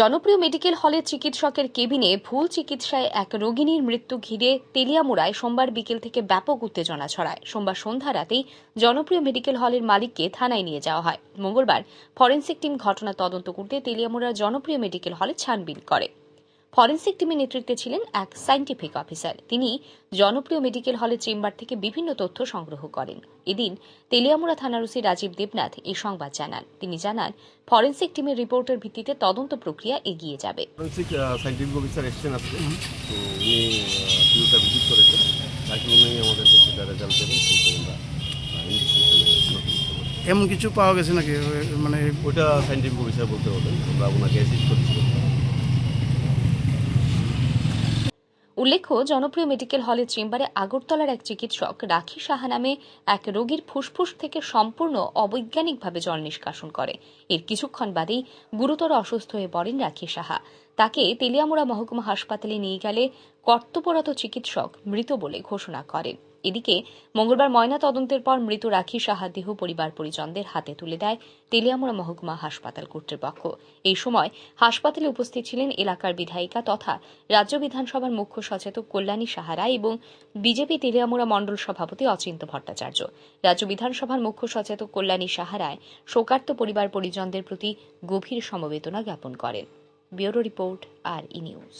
জনপ্রিয় মেডিকেল হলে চিকিৎসকের কেবিনে ভুল চিকিৎসায় এক রোগিনীর মৃত্যু ঘিরে তেলিয়ামুড়ায় সোমবার বিকেল থেকে ব্যাপক উত্তেজনা ছড়ায়। সোমবার সন্ধ্যা রাতেই জনপ্রিয় মেডিকেল হলের মালিককে থানায় নিয়ে যাওয়া হয়। মঙ্গলবার ফরেন্সিক টিম ঘটনা তদন্ত করতে তেলিয়ামুড়ার জনপ্রিয় মেডিকেল হলে ছানবিন করে। ফরেনসিক টিমের নেতৃত্বে ছিলেন এক সাইন্টিফিক অফিসার। তিনি জনপ্রিয় মেডিকেল হলের চেম্বার থেকে বিভিন্ন তথ্য সংগ্রহ করেন। এদিন তেলিয়ামুড়া থানার ওসি রাজীব দেবনাথ এই সংবাদ জানান। তিনি জানান ফরেন্সিক টিমের রিপোর্টের ভিত্তিতে তদন্ত প্রক্রিয়া এগিয়ে যাবে। ফরেন্সিক সাইন্টিফিক অফিসার এসছেন আজকে। তো উনি ফিউটা ভিজিট করেছেন। তাকে উনি আমাদেরকে সেটা রেজাল্ট দেবেন কিন্তু আমরা এমন কিছু পাওয়া গেছে নাকি? মানে ওইটা সাইন্টিফিক অফিসার বলতে পারবেন আমরা ওনাকে অ্যাসিস্ট করছি। উল্লেখ্য, জনপ্রিয় মেডিকেল হলের চেম্বারে আগরতলার এক চিকিৎসক রাখি সাহা নামে এক রোগীর ফুসফুস থেকে সম্পূর্ণ অবৈজ্ঞানিকভাবে জল নিষ্কাশন করে। এর কিছুক্ষণ বাদেই গুরুতর অসুস্থ হয়ে পড়েন রাখি সাহা। তাকে তেলিয়ামুড়া মহকুমা হাসপাতালে নিয়ে গেলে কর্তব্যরত চিকিৎসক মৃত বলে ঘোষণা করেন। এদিকে মঙ্গলবার ময়না তদন্তের পর মৃত রাখি সাহা দেহ পরিবার পরিজনদের হাতে তুলে দেয় তেলিয়ামুড়া মহকুমা হাসপাতাল কর্তৃপক্ষ। এই সময় হাসপাতালে উপস্থিত ছিলেন এলাকার বিধায়িকা তথা রাজ্য বিধানসভার মুখ্য সচেতক কল্যাণী সাহারা এবং বিজেপি তেলিয়ামুড়া মণ্ডল সভাপতি অচিন্ত ভট্টাচার্য। রাজ্য বিধানসভার মুখ্য সচেতক কল্যাণী সাহারায় শোকার্ত পরিবার পরিজনদের প্রতি গভীর সমবেদনা জ্ঞাপন করেন। Bureau report, R E news.